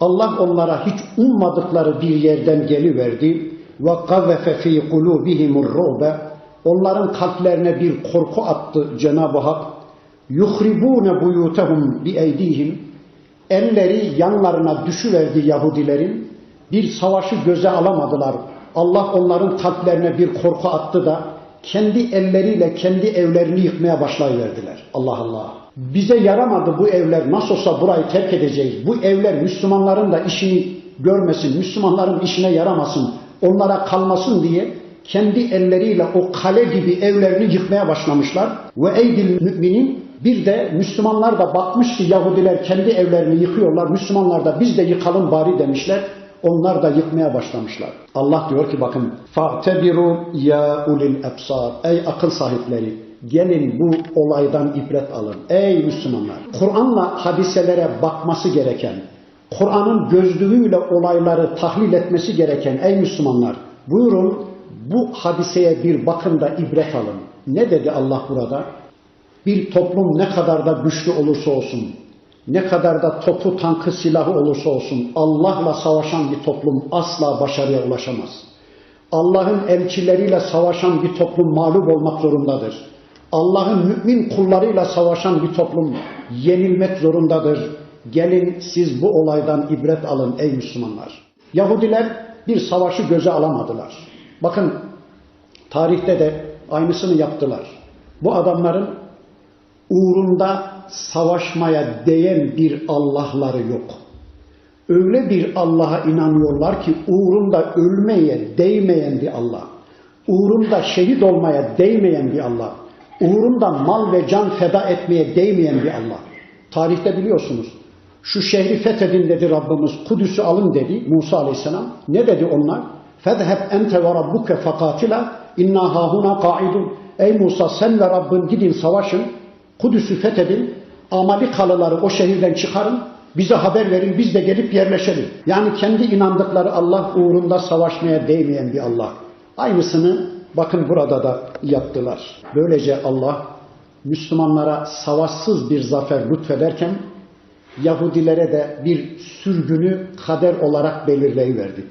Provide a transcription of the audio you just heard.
Allah onlara hiç ummadıkları bir yerden geliverdi. Ve gazzefe fi kulubihimur ru'be. Onların kalplerine bir korku attı Cenab-ı Hak. Yuhribune buyutahum bi eydihim. Elleri yanlarına düşüverdi Yahudilerin. Bir savaşı göze alamadılar. Allah onların kalplerine bir korku attı da kendi elleriyle kendi evlerini yıkmaya başlayıverdiler. Allah Allah Bize yaramadı bu evler. Nasıl olsa burayı terk edeceğiz. Bu evler Müslümanların da işini görmesin. Müslümanların işine yaramasın. Onlara kalmasın diye kendi elleriyle o kale gibi evlerini yıkmaya başlamışlar. Ve eydil müminin bir de Müslümanlar da bakmış ki Yahudiler kendi evlerini yıkıyorlar. Müslümanlar da biz de yıkalım bari demişler. Onlar da yıkmaya başlamışlar. Allah diyor ki bakın فَاَعْتَبِرُوا ya ulil ebsar Ey akıl sahipleri gelin bu olaydan ibret alın. Ey Müslümanlar Kur'an'la hadiselere bakması gereken Kur'an'ın gözlüğüyle olayları tahlil etmesi gereken ey Müslümanlar buyurun bu hadiseye bir bakın da ibret alın. Ne dedi Allah burada? Bir toplum ne kadar da güçlü olursa olsun, ne kadar da topu, tankı, silahı olursa olsun Allah'la savaşan bir toplum asla başarıya ulaşamaz. Allah'ın elçileriyle savaşan bir toplum mağlup olmak zorundadır. Allah'ın mümin kullarıyla savaşan bir toplum yenilmek zorundadır. Gelin siz bu olaydan ibret alın ey Müslümanlar. Yahudiler bir savaşı göze alamadılar. Bakın tarihte de aynısını yaptılar. Bu adamların uğrunda savaşmaya değen bir Allah'ları yok. Öyle bir Allah'a inanıyorlar ki uğrunda ölmeye değmeyen bir Allah. Uğrunda şehit olmaya değmeyen bir Allah. Uğrunda mal ve can feda etmeye değmeyen bir Allah. Tarihte biliyorsunuz. Şu şehri fethedin dedi Rabbimiz. Kudüs'ü alın dedi Musa Aleyhisselam. Ne dedi onlar? Fedheb ente ve rabbuke fakatila inna hahuna kaidun. Ey Musa sen ve Rabbin gidin savaşın. Kudüs'ü fethedin. Amalikalıları o şehirden çıkarın. Bize haber verin biz de gelip yerleşelim. Yani kendi inandıkları Allah uğrunda savaşmaya değmeyen bir Allah. Aynısını bakın burada da yaptılar. Böylece Allah Müslümanlara savaşsız bir zafer lütfederken Yahudilere de bir sürgünü kader olarak belirleyiverdi.